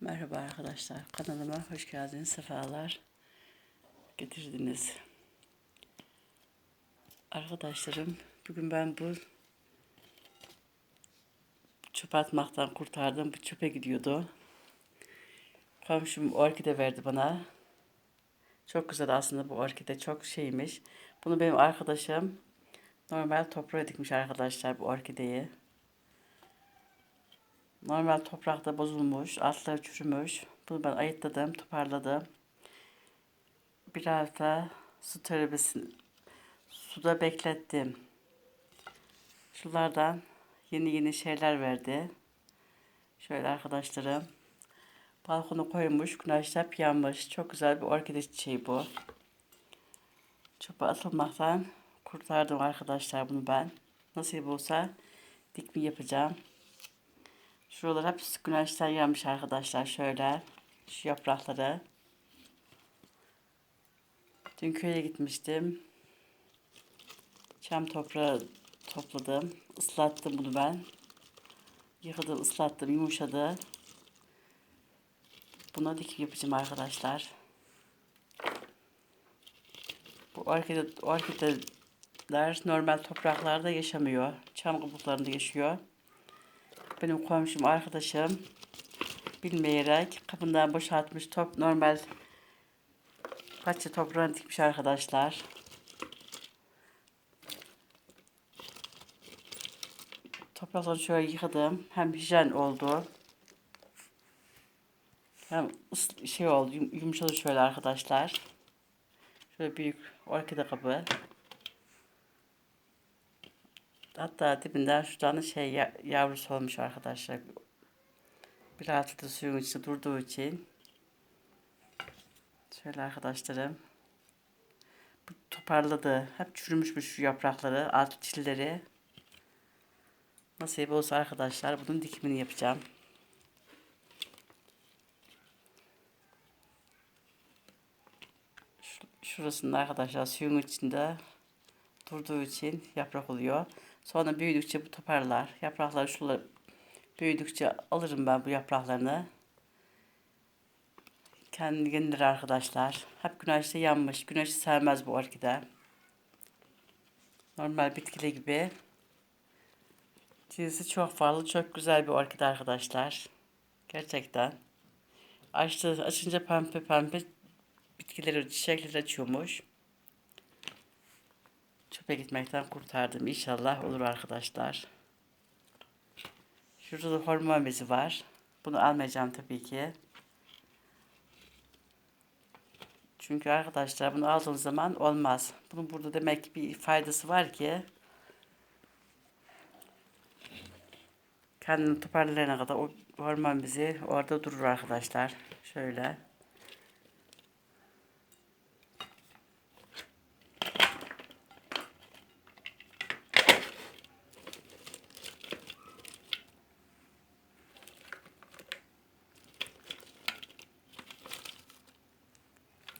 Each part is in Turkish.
Merhaba arkadaşlar. Kanalıma hoş geldiniz. Sefalar getirdiniz. Arkadaşlarım bugün ben bu çöp atmaktan kurtardım. Bu çöpe gidiyordu. Komşum orkide verdi bana. Çok güzel aslında bu orkide. Çok şeymiş. Bunu benim arkadaşım normal toprağa dikmiş arkadaşlar bu orkideyi. Normal toprakta bozulmuş, altları çürümüş. Bunu ben ayıtladım, toparladım. Biraz da su terbiyesini suda beklettim. Şunlardan yeni yeni şeyler verdi. Şöyle arkadaşlarım. Balkonu koymuş, güneşte hep yanmış. Çok güzel bir orkide çiçeği bu. Çöpe atılmaktan kurtardım arkadaşlar bunu ben. Nasip olsa dikme yapacağım. Şuralar hep güneşten yanmış arkadaşlar. Şöyle şu yaprakları. Dün köye gitmiştim. Çam toprağı topladım. Islattım bunu ben. Yıkadım, ıslattım, yumuşadı. Buna dikim yapacağım arkadaşlar. Bu orkide, orkideler normal topraklarda yaşamıyor. Çam kabuklarında yaşıyor benim komşum arkadaşım bilmeyerek kapından boşaltmış top normal bahçe toprağını dikmiş arkadaşlar. Toprakları şöyle yıkadım. Hem hijyen oldu. Hem şey oldu yumuşadı şöyle arkadaşlar. Şöyle büyük orkide kabı. Hatta dibinden şuradan şey yavrusu olmuş arkadaşlar. Biraz da suyun içinde durduğu için. Şöyle arkadaşlarım. Bu toparladı. Hep çürümüşmüş şu yaprakları, alt çilleri. Nasip olsa arkadaşlar bunun dikimini yapacağım. Şurasında arkadaşlar suyun içinde durduğu için yaprak oluyor. Sonra büyüdükçe bu toparlar. Yaprakları şöyle büyüdükçe alırım ben bu yapraklarını. Kendi yenilir arkadaşlar. Hep güneşte yanmış. Güneşi sevmez bu orkide. Normal bitkili gibi. Cinsi çok farklı. Çok güzel bir orkide arkadaşlar. Gerçekten. Açtı, açınca pembe pembe bitkileri, çiçekleri açıyormuş çöpe gitmekten kurtardım. İnşallah olur arkadaşlar. Şurada da hormon bezi var. Bunu almayacağım tabii ki. Çünkü arkadaşlar bunu aldığım zaman olmaz. Bunun burada demek ki bir faydası var ki kendini toparlayana kadar o hormon bizi orada durur arkadaşlar. Şöyle.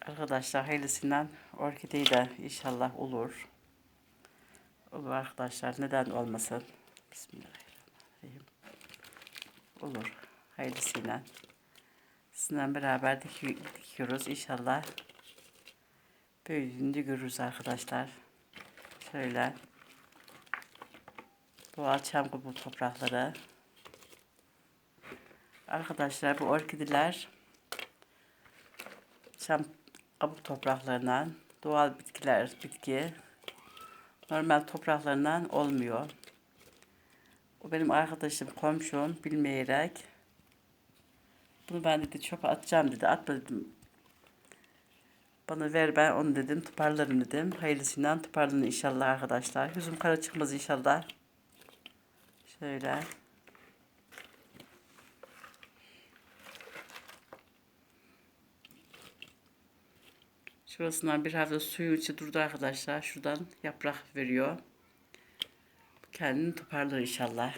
Arkadaşlar hayırlısından orkideyi de inşallah olur. Olur arkadaşlar. Neden olmasın? Bismillahirrahmanirrahim. Olur. Hayırlısıyla. Sizinle beraber dikiyoruz. İnşallah büyüdüğünde görürüz arkadaşlar. Şöyle. Doğal çam kabuğu toprakları. Arkadaşlar bu orkideler çam kabuk topraklarından doğal bitkiler, bitki normal topraklarından olmuyor. O benim arkadaşım, komşum bilmeyerek bunu ben dedi çöpe atacağım dedi. Atma dedim. Bana ver ben onu dedim. Toparlarım dedim. Hayırlısından toparlanır inşallah arkadaşlar. Yüzüm kara çıkmaz inşallah. Şöyle. Şurasından bir hafta suyu içi durdu arkadaşlar. Şuradan yaprak veriyor. Kendini toparlar inşallah.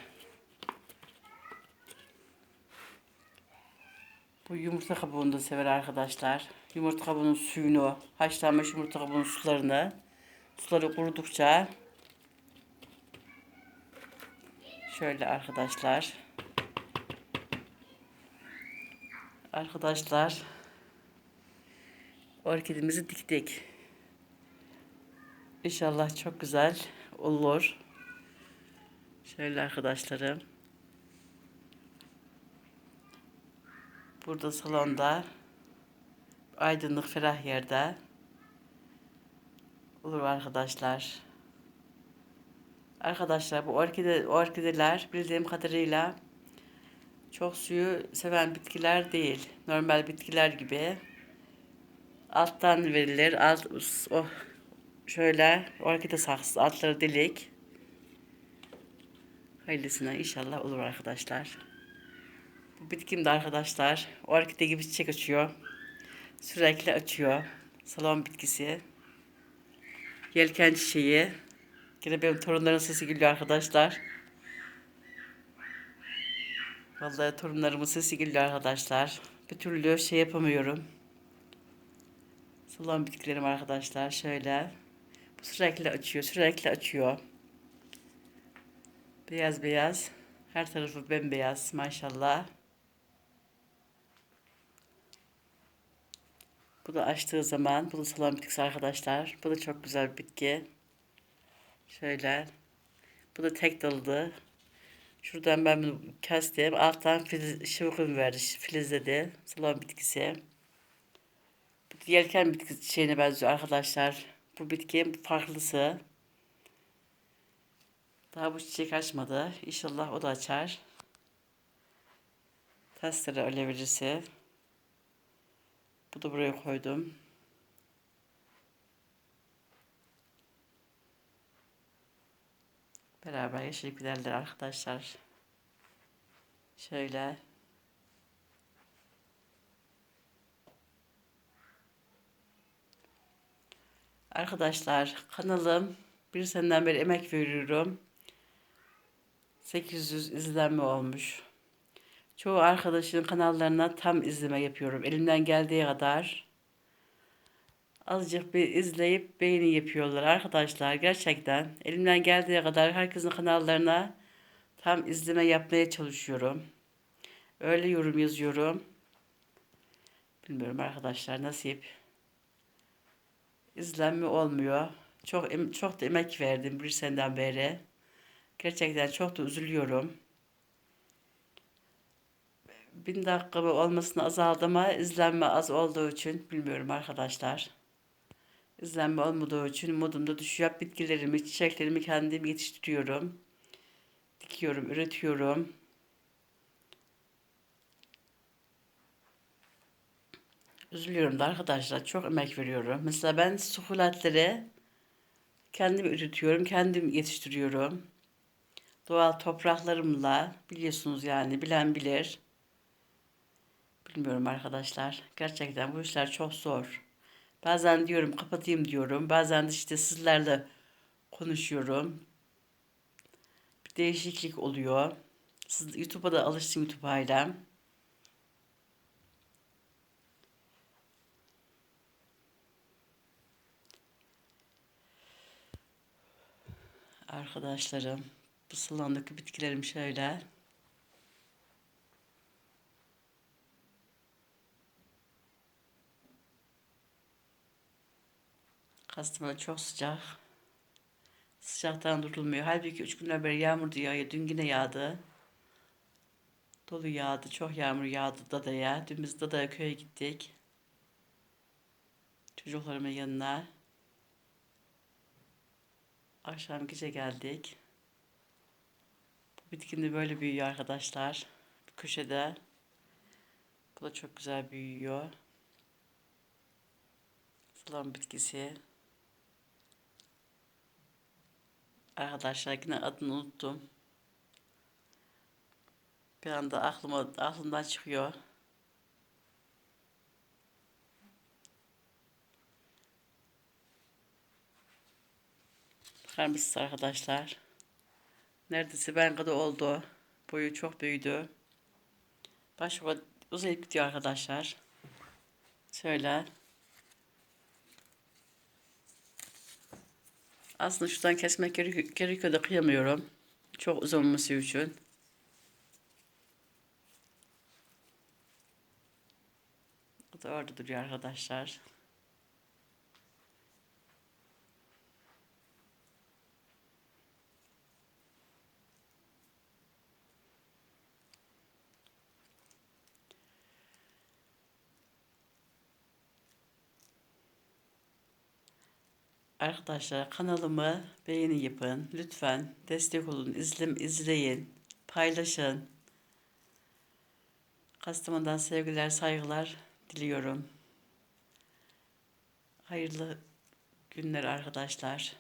Bu yumurta kabuğunu da sever arkadaşlar. Yumurta kabuğunun suyunu, haşlanmış yumurta kabuğunun sularını, suları kurudukça şöyle arkadaşlar Arkadaşlar orkidemizi diktik. İnşallah çok güzel olur. Şöyle arkadaşlarım. Burada salonda aydınlık ferah yerde olur arkadaşlar. Arkadaşlar bu orkide, orkideler bildiğim kadarıyla çok suyu seven bitkiler değil. Normal bitkiler gibi. Alttan verilir. Alt, o şöyle orkide saksısı altları delik. Hayırlısına inşallah olur arkadaşlar. Bu bitkim de arkadaşlar orkide gibi çiçek açıyor. Sürekli açıyor. Salon bitkisi. Yelken çiçeği. Yine benim torunların sesi geliyor arkadaşlar. Vallahi torunlarımın sesi geliyor arkadaşlar. Bir türlü şey yapamıyorum. Salon bitkilerim arkadaşlar şöyle. Bu sürekli açıyor, sürekli açıyor. Beyaz beyaz. Her tarafı bembeyaz maşallah. Bu da açtığı zaman, bu da salon bitkisi arkadaşlar. Bu da çok güzel bir bitki. Şöyle. Bu da tek dalıdı. Şuradan ben bunu kestim. Alttan filiz, şıvıkım verdi. Filizledi. Salon bitkisi. Yelken bitkisi şeyine benziyor arkadaşlar. Bu bitki farklısı. Daha bu çiçek açmadı. İnşallah o da açar. Testere ölebilirse. Bu da buraya koydum. Beraber yaşayıp giderler arkadaşlar. Şöyle. Arkadaşlar kanalım bir seneden beri emek veriyorum. 800 izlenme olmuş. Çoğu arkadaşın kanallarına tam izleme yapıyorum. Elimden geldiği kadar azıcık bir izleyip beğeni yapıyorlar arkadaşlar. Gerçekten elimden geldiği kadar herkesin kanallarına tam izleme yapmaya çalışıyorum. Öyle yorum yazıyorum. Bilmiyorum arkadaşlar nasip. İzlenme olmuyor. Çok çok da emek verdim bir senden beri. Gerçekten çok da üzülüyorum. Bin dakika olmasına azaldı ama izlenme az olduğu için bilmiyorum arkadaşlar. İzlenme olmadığı için modum da düşüyor. Bitkilerimi, çiçeklerimi kendim yetiştiriyorum. Dikiyorum, üretiyorum. Üzülüyorum da arkadaşlar. Çok emek veriyorum. Mesela ben sukulatları kendim üretiyorum, kendim yetiştiriyorum. Doğal topraklarımla biliyorsunuz yani bilen bilir. Bilmiyorum arkadaşlar. Gerçekten bu işler çok zor. Bazen diyorum kapatayım diyorum. Bazen de işte sizlerle konuşuyorum. Bir değişiklik oluyor. Siz YouTube'a da alıştım YouTube ailem. Arkadaşlarım, bu salondaki bitkilerim şöyle. Kastamonu çok sıcak. Sıcaktan durulmuyor. Halbuki üç günden beri yağmur yağıyor. Dün yine yağdı. Dolu yağdı. Çok yağmur yağdı dadaya. Dün biz dadaya köye gittik. Çocuklarımın yanına. Akşam gece geldik. Bu bitkin böyle büyüyor arkadaşlar. Bir köşede. Bu da çok güzel büyüyor. Sulan bitkisi. Arkadaşlar yine adını unuttum. Bir anda aklıma aklımdan çıkıyor. Bakar arkadaşlar? Neredeyse ben kadar oldu. Boyu çok büyüdü. Başka uzayıp gidiyor arkadaşlar. Şöyle. Aslında şuradan kesmek gerekiyor da kıyamıyorum. Çok uzun olması için. O da orada duruyor arkadaşlar. Arkadaşlar kanalımı beğeni yapın. Lütfen destek olun. İzlim, izleyin. Paylaşın. Kastamonu'dan sevgiler, saygılar diliyorum. Hayırlı günler arkadaşlar.